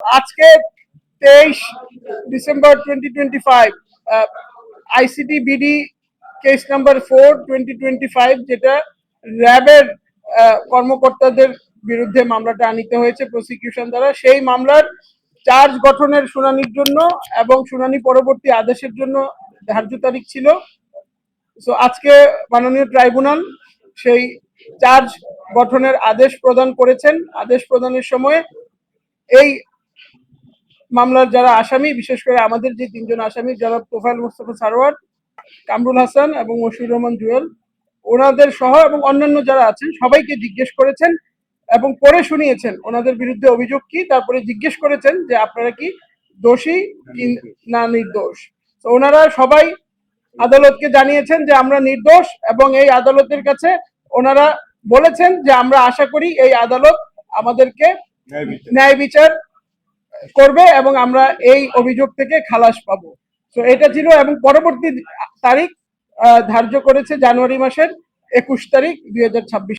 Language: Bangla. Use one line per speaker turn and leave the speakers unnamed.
আজকে তেইশ December twenty twenty five ICT BD case number four twenty twenty five যেটা র্যাবের কর্মকর্তাদের বিরুদ্ধে মামলাটা আনিতে হয়েছে প্রসিকিউশন দ্বারা। সেই মামলার চার্জ গঠনের শুনানির জন্য এবং শুনানি পরবর্তী আদেশের জন্য ধার্য তারিখ ছিল। সো আজকে মাননীয় ট্রাইব্যুনাল সেই চার্জ গঠনের আদেশ প্রদান করেছেন। আদেশ প্রদানের সময় এই মামলার যারা আসামি বিশেষ করে আমাদের যে তিনজন আসামি যারা প্রোফাইল মোস্তফা সারোয়ার কামরুল হাসান এবং মশিউর রহমান জুয়েল ওনাদের সহ এবং অন্যান্য যারা আছেন সবাইকে জিজ্ঞেস করেছেন এবং পরে শুনিয়েছেন ওনাদের বিরুদ্ধে অভিযোগ কি তারপরে জিজ্ঞেস করেছেন যে আপনারা কি দোষী কি না নির্দোষ। তো ওনারা সবাই আদালতকে জানিয়েছেন যে আমরা নির্দোষ এবং এই আদালতের কাছে ওনারা বলেছেন যে আমরা আশা করি এই আদালত আমাদেরকে ন্যায় বিচার করবে এবং আমরা এই অভিযোগ থেকে খালাস পাবো। তো এটা ছিল এবং পরবর্তী তারিখ ধার্য করেছে জানুয়ারি মাসের একুশ তারিখ দুই হাজার ছাব্বিশ